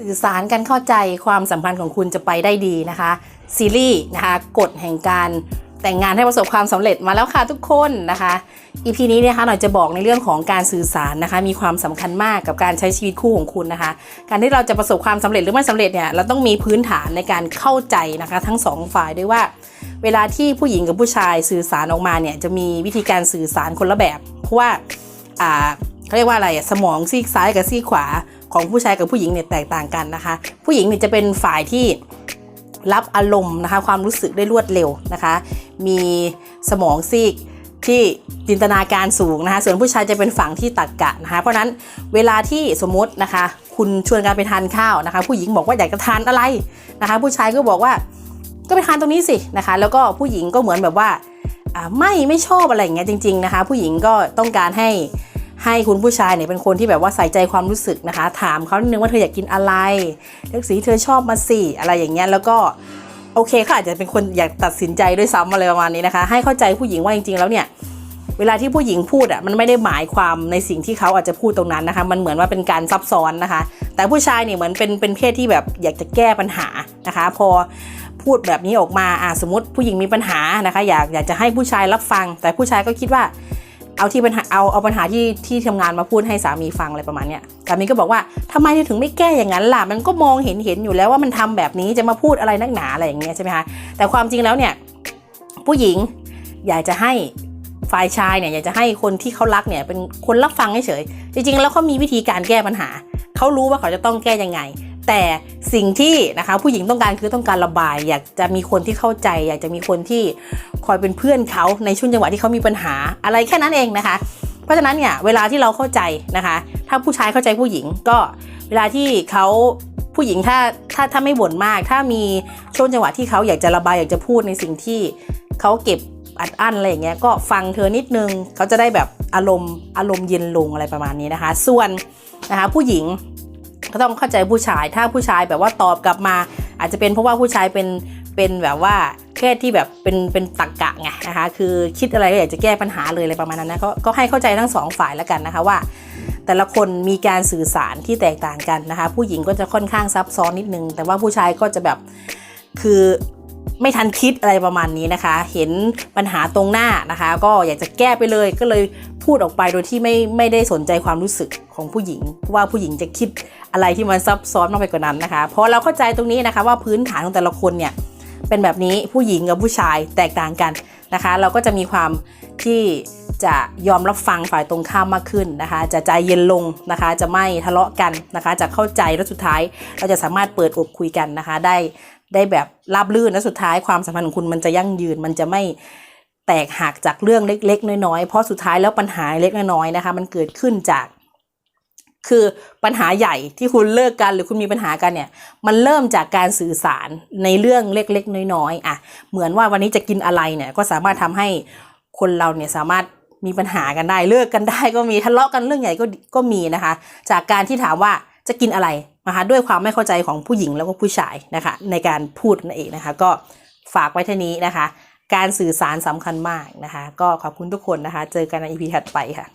สื่อสารกันเข้าใจความสัมพันธ์ของคุณจะไปได้ดีนะคะ ซีรีส์นะคะกฎแห่งการแต่งงานให้ประสบความสำเร็จมาแล้วค่ะทุกคนนะคะอีพีนี้นะคะหน่อยจะบอกในเรื่องของการสื่อสารนะคะ มีความสำคัญมากกับการใช้ชีวิตคู่ของคุณนะคะ การที่เราจะประสบความสำเร็จหรือไม่สำเร็จเนี่ยเราต้องมีพื้นฐานในการเข้าใจนะคะ ทั้งสองฝ่ายด้วยว่า เวลาที่ผู้หญิงกับผู้ชายสื่อสารออกมาเนี่ยจะมีวิธีการสื่อสารคนละแบบ เพราะว่าอ่า เขาเรียกว่าอะไรอะสมองซีกซ้ายกับซีกขวาของผู้ชายกับผู้หญิงเนี่ยแตกต่างกันนะคะ ผู้หญิงเนี่ยจะเป็นฝ่ายที่รับอารมณ์นะคะ ความรู้สึกได้รวดเร็วนะคะ มีสมองซีกที่จินตนาการสูงนะคะ ส่วนผู้ชายจะเป็นฝั่งที่ตักกะนะคะ เพราะนั้นเวลาที่สมมตินะคะ คุณชวนกันไปทานข้าวนะคะ ผู้หญิงบอกว่าอยากจะทานอะไรนะคะ ผู้ชายก็บอกว่าก็ไปทานตรงนี้สินะคะ แล้วก็ผู้หญิงก็เหมือนแบบว่าอ่าไม่ไม่ชอบอะไรอย่างเงี้ยจริง ๆนะคะ ผู้หญิงก็ต้องการให้ ให้คุณผู้ชายเนี่ยเป็นคนที่แบบว่าใส่ใจความรู้สึกนะคะ ถามเขานิดนึงว่าเธออยากกินอะไรเลือกสีที่เธอชอบมาสิอะไรอย่างเงี้ยแล้วก็โอเคเขาอาจจะเป็นคนอยากตัดสินใจด้วยซ้ำอะไรประมาณนี้นะคะ ให้เข้าใจผู้หญิงว่าจริงๆแล้วเนี่ยเวลาที่ผู้หญิงพูดอะมันไม่ได้หมายความในสิ่งที่เขาอาจจะพูดตรงนั้นนะคะ มันเหมือนว่าเป็นการซับซ้อนนะคะ แต่ผู้ชายเนี่ยเหมือนเป็นเป็นเพศที่แบบอยากจะแก้ปัญหานะคะ พอพูดแบบนี้ออกมาอะสมมติผู้หญิงมีปัญหานะคะ อยากอยากจะให้ผู้ชายรับฟัง แต่ผู้ชายก็คิดว่า เอาที่ปัญหาเอาเอาปัญหาที่ที่ทำงานมาพูดให้สามีฟังอะไรประมาณเนี้ยสามีก็บอกว่าทำไมเธอถึงไม่แก้อย่างนั้นล่ะ มันก็มองเห็นเห็นอยู่แล้วว่ามันทำแบบนี้จะมาพูดอะไรนักหนาอะไรอย่างเงี้ยใช่ไหมคะแต่ความจริงแล้วเนี่ยผู้หญิงอยากจะให้ฝ่ายชายเนี่ยอยากจะให้คนที่เขารักเนี่ยเป็นคนรับฟังเฉยๆจริงๆ แล้วเขามีวิธีการแก้ปัญหาเขารู้ว่าเขาจะต้องแก้ยังไง แต่สิ่งที่นะคะผู้หญิงต้องการคือต้องการระบาย อยากจะมีคนที่เข้าใจ อยากจะมีคนที่คอยเป็นเพื่อนเขาในช่วงจังหวะที่เขามีปัญหาอะไรแค่นั้นเองนะคะ เพราะฉะนั้นเนี่ยเวลาที่เราเข้าใจนะคะ ถ้าผู้ชายเข้าใจผู้หญิงก็เวลาที่เขาผู้หญิงถ้าถ้าถ้าไม่บ่นมาก ถ้ามีช่วงจังหวะที่เขาอยากจะระบายอยากจะพูดในสิ่งที่เขาเก็บอัดอั้นอะไรอย่างเงี้ยก็ฟังเธอนิดนึงเขาจะได้แบบอารมณ์อารมณ์เย็นลงอะไรประมาณนี้นะคะ ส่วนนะคะผู้หญิง ก็ต้องเข้าใจผู้ชาย ถ้าผู้ชายแบบว่าตอบกลับมา อาจจะเป็นเพราะว่าผู้ชายเป็นเป็นแบบว่าแค่ที่แบบเป็นเป็นตักกะไงนะคะคือคิดอะไรก็อยากจะแก้ปัญหาเลยอะไรประมาณนั้นนะกก็ให้เข้าใจทั้งสองฝ่ายแล้วกันนะคะว่า แต่ละคนมีการสื่อสารที่แตกต่างกันนะคะ ผู้หญิงก็จะค่อนข้างซับซ้อนนิดนึง แต่ว่าผู้ชายก็จะแบบคือ ไม่ทันคิดอะไรประมาณนี้นะคะ เห็นปัญหาตรงหน้านะคะ ก็อยากจะแก้ไปเลยก็เลยพูดออกไปโดยที่ไม่ไม่ได้สนใจความรู้สึกของผู้หญิงเพราะว่าผู้หญิงจะคิดอะไรที่มันซับซ้อนมากไปกว่านั้นนะคะพอเราเข้าใจตรงนี้นะคะว่าพื้นฐานของแต่ละคนเนี่ยเป็นแบบนี้ผู้หญิงกับผู้ชายแตกต่างกันนะคะ เราก็จะมีความที่จะยอมรับฟังฝ่ายตรงข้ามมากขึ้นนะคะ จะใจเย็นลงนะคะ จะไม่ทะเลาะกันนะคะ จะเข้าใจแล้วสุดท้าย เราจะสามารถเปิดอกคุยกันนะคะ ได้ ได้แบบราบลื่นและสุดท้ายความสัมพันธ์ของคุณมันจะยั่งยืน มันจะไม่แตกหักจากเรื่องเล็ก ๆ น้อยๆ เพราะสุดท้ายแล้วปัญหาเล็กน้อยๆนะคะ มันเกิดขึ้นจาก คือปัญหาใหญ่ที่คุณเลิกกันหรือคุณมีปัญหากันเนี่ย มันเริ่มจากการสื่อสารในเรื่องเล็ก ๆ น้อยๆอะเหมือนว่าวันนี้จะกินอะไรเนี่ย ก็สามารถทำให้คนเราเนี่ยสามารถมีปัญหากันได้เลิกกันได้ก็มีทะเลาะกันเรื่องใหญ่ก็ก็มีนะคะ จากการที่ถามว่า จะกินอะไรนะคะด้วยความไม่เข้าใจของผู้หญิงแล้วก็ผู้ชายนะคะในการพูดนั่นเองนะคะก็ฝากไว้เท่านี้นะคะ การสื่อสารสำคัญมากนะคะ ก็ขอบคุณทุกคนนะคะ เจอกันในอีพีถัดไปค่ะ